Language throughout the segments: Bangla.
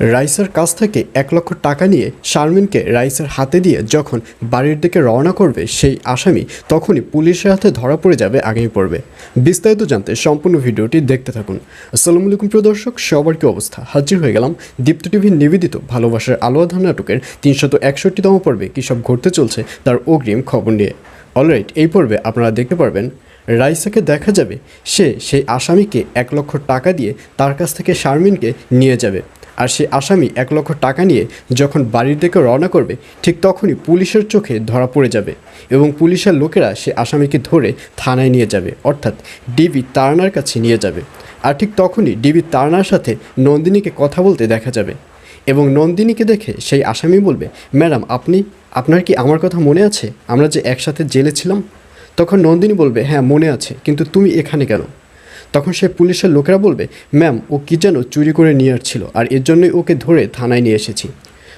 রাইসার কাছ থেকে এক লক্ষ টাকা নিয়ে শারমিনকে রাইসার হাতে দিয়ে যখন বাড়ির দিকে রওনা করবে সেই আসামি, তখনই পুলিশের হাতে ধরা পড়ে যাবে, আগামী পর্বে। বিস্তারিত জানতে সম্পূর্ণ ভিডিওটি দেখতে থাকুন। আসসালামু আলাইকুম প্রিয় দর্শক, সবার কি অবস্থা? হাজির হয়ে গেলাম দীপ্ত টিভির নিবেদিত ভালোবাসার আলো আধার নাটকের তিনশত একষট্টিতম পর্বে, কী সব ঘটতে চলছে তার অগ্রিম খবর নিয়ে। অলরাইট, এই পর্বে আপনারা দেখতে পারবেন, রাইসাকে দেখা যাবে, সে সেই আসামিকে এক লক্ষ টাকা দিয়ে তার কাছ থেকে শারমিনকে নিয়ে যাবে। আর সে আসামি এক লক্ষ টাকা নিয়ে যখন বাড়ির দিকে রওনা করবে, ঠিক তখনই পুলিশের চোখে ধরা পড়ে যাবে এবং পুলিশের লোকেরা সে আসামিকে ধরে থানায় নিয়ে যাবে, অর্থাৎ ডিবি তারানার কাছে নিয়ে যাবে। আর ঠিক তখনই ডিবি তারানার সাথে নন্দিনীকে কথা বলতে দেখা যাবে এবং নন্দিনীকে দেখে সেই আসামি বলবে, ম্যাডাম, আপনি, আপনার কি আমার কথা মনে আছে? আমরা যে একসাথে জেলে ছিলাম? তখন নন্দিনী বলবে হ্যাঁ মনে আছে, কিন্তু তুমি এখানে কেন? তখন সে পুলিশের লোকেরা বলবে, ম্যাম, ও কি যেন চুরি করে নিয়ে আসছিল, আর এর জন্যই ওকে ধরে থানায় নিয়ে এসেছি।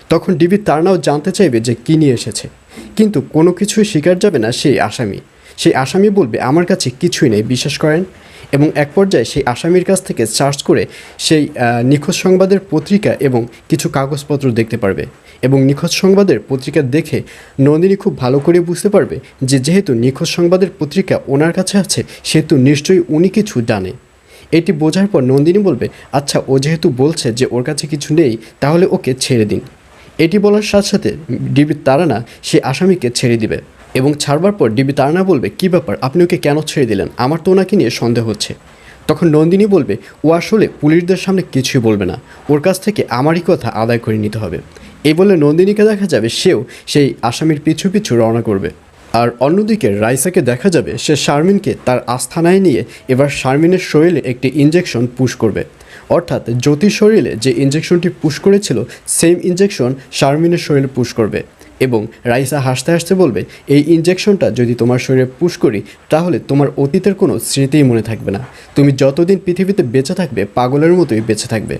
তখন ডিবি তার নাও জানতে চাইবে যে কী নিয়ে এসেছে। কিন্তু কোনো কিছুই স্বীকার যাবে না সেই আসামি। সেই আসামি বলবে, আমার কাছে কিছুই নেই, বিশ্বাস করেন? এবং এক পর্যায়ে সেই আসামির কাছ থেকে সার্চ করে সেই নিখোঁজ সংবাদের পত্রিকা এবং কিছু কাগজপত্র দেখতে পারবে এবং নিখোঁজ সংবাদের পত্রিকা দেখে নন্দিনী খুব ভালো করে বুঝতে পারবে যে যেহেতু নিখোঁজ সংবাদের পত্রিকা ওনার কাছে আছে, সেহেতু নিশ্চয়ই উনি কিছু জানে। এটি বোঝার পর নন্দিনী বলবে আচ্ছা ও যেহেতু বলছে যে ওর কাছে কিছু নেই, তাহলে ওকে ছেড়ে দিন। এটি বলার সাথে সাথে ডিবি তারানা সে আসামিকে ছেড়ে দিবে। এবং ছাড়বার পর ডিবি তারানা বলবে, কী ব্যাপার? আপনি ওকে কেন ছেড়ে দিলেন? আমার তো ওনাকে নিয়ে সন্দেহ হচ্ছে। তখন নন্দিনী বলবে, ও আসলে পুলিশদের সামনে কিছুই বলবে না। ওর কাছ থেকে আমারই কথা আদায় করে নিতে হবে। এই বলে নন্দিনীকে দেখা যাবে, সেও সেই আসামির পিছু পিছু রওনা করবে। আর অন্যদিকে রাইসাকে দেখা যাবে, সে শারমিনকে তার আস্থানায় নিয়ে এবার শারমিনের শরীরে একটি ইঞ্জেকশন পুশ করবে। অর্থাৎ জ্যোতির শরীরে যে ইঞ্জেকশনটি পুশ করেছিল, সেম ইঞ্জেকশন শারমিনের শরীরে পুশ করবে। এবং রাইসা হাসতে হাসতে বলবে, এই ইঞ্জেকশনটা যদি তোমার শরীরে পুশ করি, তাহলে তোমার অতীতের কোনো স্মৃতিই মনে থাকবে না। তুমি যতদিন পৃথিবীতে বেঁচে থাকবে, পাগলের মতোই বেঁচে থাকবে।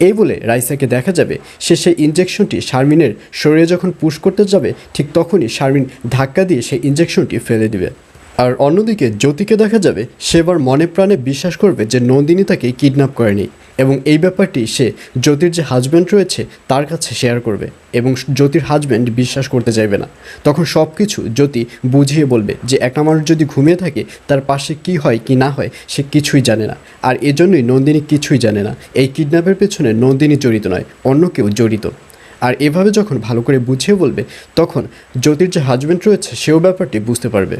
এই বলে রাইসাকে দেখা যাবে, সে সেই ইঞ্জেকশনটি শারমিনের শরীরে যখন পুশ করতে যাবে, ঠিক তখনই শারমিন ধাক্কা দিয়ে সেই ইঞ্জেকশনটি ফেলে দিবে। আর অন্যদিকে জ্যোতিকে দেখা যাবে, সে এবার মনে প্রাণে বিশ্বাস করবে যে নন্দিনী তাকে কিডন্যাপ করেনি। এবং এই ব্যাপারটি সে জ্যোতির যে হাজব্যান্ড রয়েছে, তার কাছে শেয়ার করবে এবং জ্যোতির হাজব্যান্ড বিশ্বাস করতে চাইবে না। তখন সব কিছু জ্যোতি বুঝিয়ে বলবে যে একটা মানুষ যদি ঘুমিয়ে থাকে, তার পাশে কি হয়, কি না হয়, সে কিছুই জানে না। আর এজন্যই নন্দিনী কিছুই জানে না। এই কিডন্যাপের পেছনে নন্দিনী জড়িত নয়, অন্য কেউ জড়িত। আর এভাবে যখন ভালো করে বুঝিয়ে বলবে, তখন জ্যোতির যে হাজব্যান্ড রয়েছে, সেও ব্যাপারটি বুঝতে পারবে।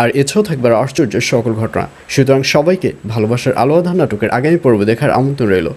আর এছাড়াও থাকবে আশ্চর্যের সকল ঘটনা। সুতরাং সবাইকে ভালোবাসার আলোয়াধান নাটকের আগামী পর্ব দেখার আমন্ত্রণ রইল।